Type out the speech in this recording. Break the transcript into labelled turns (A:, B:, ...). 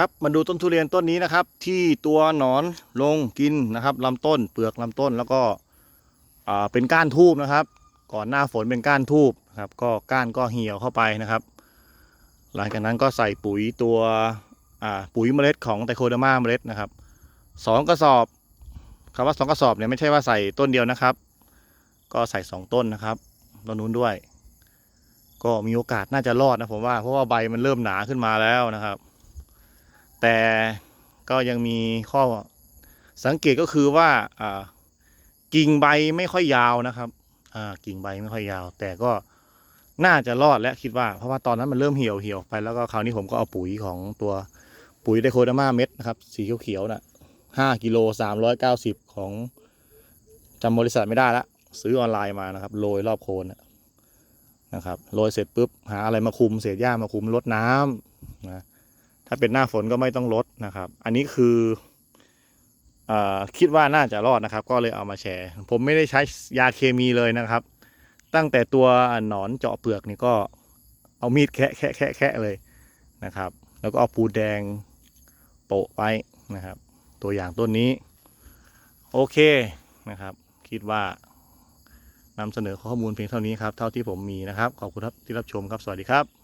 A: ครับมาดูต้นทุเรียนต้นนี้นะครับ ที่ตัวหนอนลงกินนะครับลำต้นเปลือกลำต้นแล้วก็อ่าเป็นก้านทูบนะครับ ก่อนหน้าฝนเป็นก้านทูบครับ ก็ก้านก็เหี่ยวเข้าไปนะครับ หลังจากนั้นก็ใส่ปุ๋ยตัวอ่าปุ๋ยเมล็ดของไตโคเดอร์มาเมล็ดนะครับสองกระสอบคำว่าสองกระสอบเนี่ยไม่ใช่ว่าใส่ต้นเดียวนะครับ ก็ใส่สองต้นนะครับต้นนู้นด้วย ก็มีโอกาสน่าจะรอดนะผมว่าเพราะว่าใบมันเริ่มหนาขึ้นมาแล้วนะครับ แต่ก็ยังมีข้อสังเกตก็คือว่าอ่ากิ่งใบไม่ค่อยยาวนะครับอ่ากิ่งใบไม่ค่อยยาว แต่ก็น่าจะรอดและคิดว่า เพราะว่าตอนนั้นมันเริ่มเหี่ยวเหี่ยวไปแล้วก็คราวนี้ผมก็เอาปุ๋ยของตัวปุ๋ยไดโคดามาเม็ดนะครับสีเขียวๆน่ะห้ากิโลสามร้อยเก้าสิบของจำบริษัทไม่ได้ละซื้อออนไลน์มานะครับโรยรอบโคนน่ะนะครับโรยเสร็จปุ๊บหาอะไรมาคุมเศษหญ้ามาคุมลดน้ำนะ ถ้าเป็นหน้าฝนก็ไม่ต้องลดนะครับ อันนี้คืออคิดว่าน่าจะรอดนะครับ ก็เลยเอามาแชร์ ผมไม่ได้ใช้ยาเคมีเลยนะครับ ตั้งแต่ตัวหนอนเจาะเปลือกนี่ก็เอามีดแคะแคะแคะแคะเลยนะครับ แล้วก็เอาปูแดงโปะไว้นะครับ ตัวอย่างต้นนี้ โอเคนะครับ คิดว่านำเสนอข้อมูลเพียงเท่านี้ครับ เท่าที่ผมมีนะครับ ขอบคุณครับที่รับชมครับ สวัสดีครับ